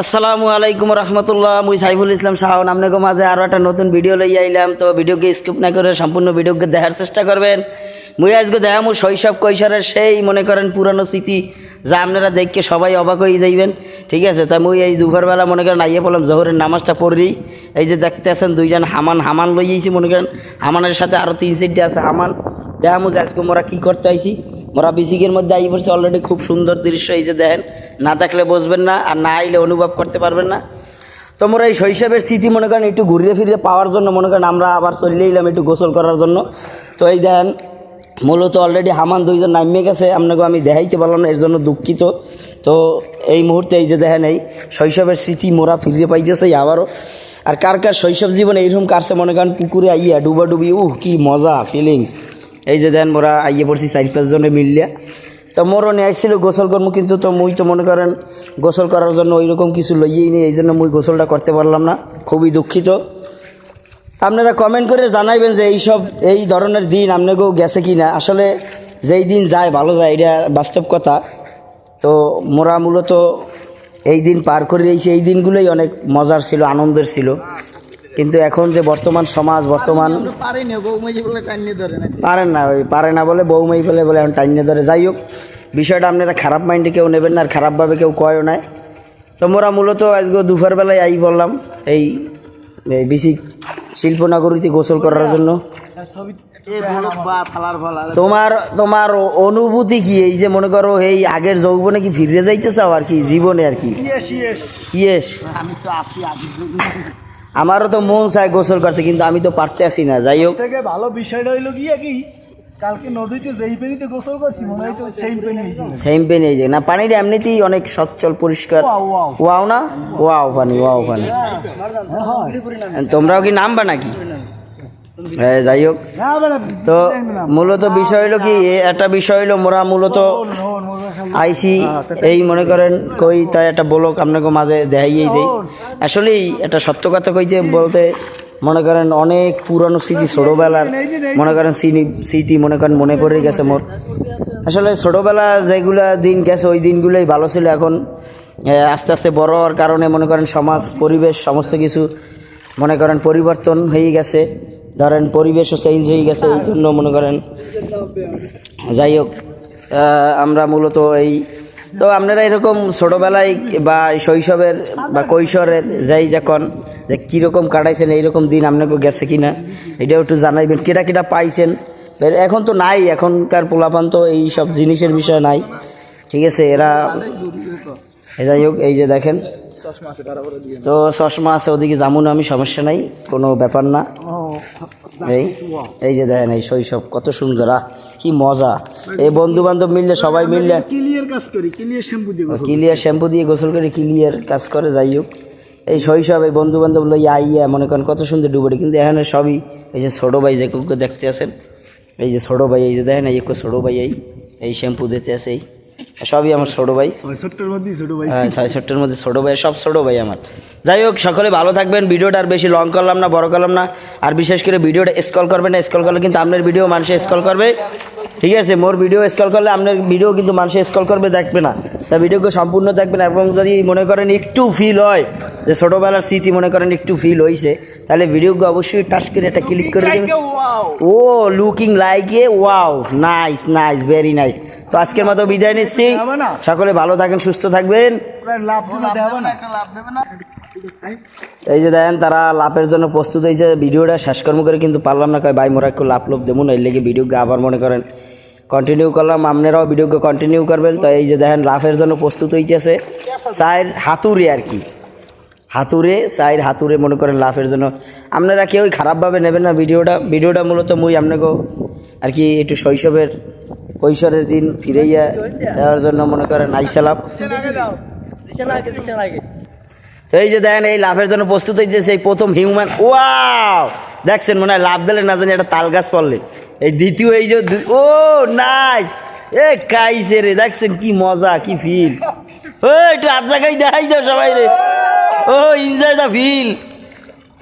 আসসালামু আলাইকুম রহমতুল্লাহ, মুই সাইফুল ইসলাম শাহন আপনাকে মাঝে আরও একটা নতুন ভিডিও লই আইলাম। তো ভিডিওকে স্কিপ না করে সম্পূর্ণ ভিডিওকে দেখার চেষ্টা করবেন। মুই আজকে দেখা মু শৈশব কৈশোরের সেই, মনে করেন, পুরানো স্মৃতি, যা আপনারা দেখকে সবাই অবাক হয়ে যাইবেন। ঠিক আছে, তা মুই এই দুপুরবেলা মনে করেন, আইয়ে বললাম জহরের নামাজটা পড়ি এই যে দেখতে আছেন দুইজন হামান হামান লইয়েছি মনে করেন। হামানের সাথে আরও তিন সিটে আছে হামান। দেখা মু যে আজকে মোরা কী করতে আইছি। মোরা বিসিকের মধ্যে আই পড়ছে অলরেডি খুব সুন্দর দৃশ্য এই যে দেখেন। না থাকলে বসবেন না, আর না আইলে অনুভব করতে পারবেন না। তোমরা এই শৈশবের স্মৃতি মনে করেন, একটু ঘুরিয়ে ফিরিয়ে পাওয়ার জন্য মনে করেন আমরা আবার চলে এলাম একটু গোসল করার জন্য। তো এই দেখেন, মূলত অলরেডি হামান দুইজন নামিয়ে গেছে, আপনাকে আমি দেখাইতে পারলাম না, এর জন্য দুঃখিত। তো এই মুহূর্তে এই যে দেখেন, এই শৈশবের স্মৃতি মোরা ফিরিয়ে পাইতেছে আবারও। আর কার কার শৈশব জীবনে এইরকম কারছে মনে করেন, পুকুরে আইয়া ডুবা ডুবি উহ, কি মজা ফিলিংস এই যে দেন মোরা আইয়ে পড়ছি চার পাঁচজনে মিললিয়া তো মোরও নিয়ে আসছিল গোসল করব কিন্তু তো মুই তো মনে করেন গোসল করার জন্য ওই রকম কিছু লইয়েই নেই, এই জন্য মুই গোসলটা করতে পারলাম না, খুবই দুঃখিত। আপনারা কমেন্ট করে জানাইবেন যে এইসব, এই ধরনের দিন আপনাকেও গেছে কি না আসলে যেই দিন যায়, ভালো যায়, এটা বাস্তব কথা। তো মোরা মূলত এই দিন পার করে এই দিনগুলোই অনেক মজার ছিল, আনন্দের ছিল। কিন্তু এখন যে বর্তমান সমাজ বর্তমান পারেনি বলে না ওই পারে না বলে বৌমাই ফেলে বলে এখন টাইনে ধরে। যাই হোক বিষয়টা আপনারা খারাপ মাইন্ডে কেউ নেবেন না আর খারাপভাবে কেউ কয়ও নাই। তো মোরা মূলত আজকে দুপুরবেলায় আই বললাম এই বেশি শিল্পনগরীতে গোসল করার জন্য। তোমার তোমার অনুভূতি কি? এই যে মনে করো এই আগের যৌবনে কি ফিরে যাইতে চাও আর কি? জীবনে আর কি? ইয়েস আমি তো আছি আমারও তো মন চায় গোসল করতে কিন্তু আমি তো পারতে আসি না যাই হোক। থেকে ভালো বিষয়টা হইল গিয়ে কি কালকে নদীতে যেই পেনিতে গোসল করছি মনে হয় তো সেই পেনি সেম পেনি এই যে। না পানিটা এমনিতেই অনেক সচ্ছল পরিষ্কার। ওয়াও না? ওয়াও পানি ওয়াও পানি তোমরাও কি নামবা নাকি? হ্যাঁ যাই হোক তো মূলত বিষয় হলো কি একটা বিষয় হলো মোরা মূলত আইসি এই মনে করেন কই তাই একটা বলক আপনাকে মাঝে দেখাইয়েই দেই আসলেই একটা সত্য কথা কইতে বলতে মনে করেন অনেক পুরনো স্মৃতি ছোটোবেলার মনে করেন স্মৃতি- মনে করেন মনে পড়ে গেছে মোর আসলে ছোটোবেলা যেগুলা দিন গেছে ওই দিনগুলোই ভালো ছিল এখন আস্তে আস্তে বড় হওয়ার কারণে মনে করেন সমাজ পরিবেশ সমস্ত কিছু মনে করেন পরিবর্তন হয়ে গেছে ধরেন পরিবেশও চেঞ্জ হয়ে গেছে এই জন্য মনে করেন। যাই হোক আমরা মূলত এই তো আপনারা এরকম ছোটোবেলায় বা শৈশবের বা কৈশোরের যাই যখন যে কীরকম কাটাইছেন এইরকম দিন আপনাকে গেছে কি না এটাও একটু জানাইবেন। কেটা কেটা পাইছেন? এখন তো নাই এখনকার পোলাপান তো এই সব জিনিসের বিষয় নাই। ঠিক আছে এরা যাই হোক এই যে দেখেন। তো চশমা আছে ওদিকে যামুন আমি সমস্যা নাই কোনো ব্যাপার না। এই এই যে দেখেন এই শৈশব কত সুন্দর আহ কি মজা। এই বন্ধু বান্ধব মিললে সবাই মিললে ক্লিয়ার কাজ করি ক্লিয়ার শ্যাম্পু দিয়ে গোসল ক্লিয়ার শ্যাম্পু দিয়ে গোসল করে ক্লিয়ার কাজ করে যাই হোক। এই শৈশব এই বন্ধু বান্ধব লইয়া আইয়া মনে করেন কত সুন্দর ডুবড়ি কিন্তু এখানে সবই এই যে ছোটো ভাই যে কুকুর দেখতে আসেন এই যে ছোটো ভাই এই যে দেখেন এই ছোটো ভাই এই এই শ্যাম্পু দিতে আসে এই। সবই আমার ছোটো ভাই। ছয়ষট্টির মধ্যে ছোট ভাই। হ্যাঁ মধ্যে ছোটো ভাই সব ছোটো ভাই আমার। যাই হোক সকলে ভালো থাকবেন ভিডিওটা আর বেশি লং করলাম না বড় করলাম না। আর বিশেষ করে ভিডিওটা স্কল করবেন না স্কল করলে কিন্তু আপনার ভিডিও মানুষে স্কল করবে। ঠিক আছে মোর ভিডিও স্কল করলে আপনার ভিডিও কিন্তু মানুষে স্কল করবে দেখবে না। তা ভিডিওকে সম্পূর্ণ দেখবেন এবং যদি মনে করেন একটু ফিল হয় যে ছোটোবেলার স্মৃতি মনে করেন একটু ফিল হয়েছে তাহলে ভিডিওকে অবশ্যই টাচ করে একটা ক্লিক করে দেবেন। ও looking like a wow nice nice very nice তো আজকের মতো বিদায় নিচ্ছি। সকলে ভালো থাকেন সুস্থ থাকবেন। এই যে দেখেন তারা লাভের জন্য প্রস্তুত হয়েছে। ভিডিওটা শেষ কর্ম করে কিন্তু পারলাম না কয় ভাই মোরা একটু লাভ লোভ দেবো না এর লেগে ভিডিওকে আবার মনে করেন। কন্টিনিউ করলাম আপনারাও ভিডিওকে কন্টিনিউ করবেন। তো এই যে দেখেন লাভের জন্য প্রস্তুত হইতেছে। চায়ের হাতুড়ে আর কি। হাতুড়ে চায়ের হাতুড়ে মনে করেন লাভের জন্য। আপনারা কেউই খারাপভাবে নেবেন না ভিডিওটা। ভিডিওটা মূলত মুই আপনাকেও আর কি একটু শৈশবের কৈশোরের দিন ফিরাইয়া দেওয়ার জন্য মনে করেন আইসালাম এই যে দেখেন, এই লাভের জন্য প্রস্তুত হয়েছে এই প্রথম হিউম্যান। ওয়াও! দেখছেন, মনে হয় লাভ দিলে না জানি একটা তাল গাছ পড়লে। এই দ্বিতীয়, এই যে ও নাইস এ, কাইছে রে, দেখছেন কি মজা, কি ফিল ও, একটু হাত জায়গায় দেখাই দাও সবাই রে। ও এনজয় দ্য ফিল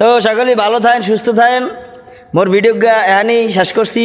তো সকলেই ভালো থাকেন, সুস্থ থাকেন। মোর ভিডিও এখানেই শেষ করছি।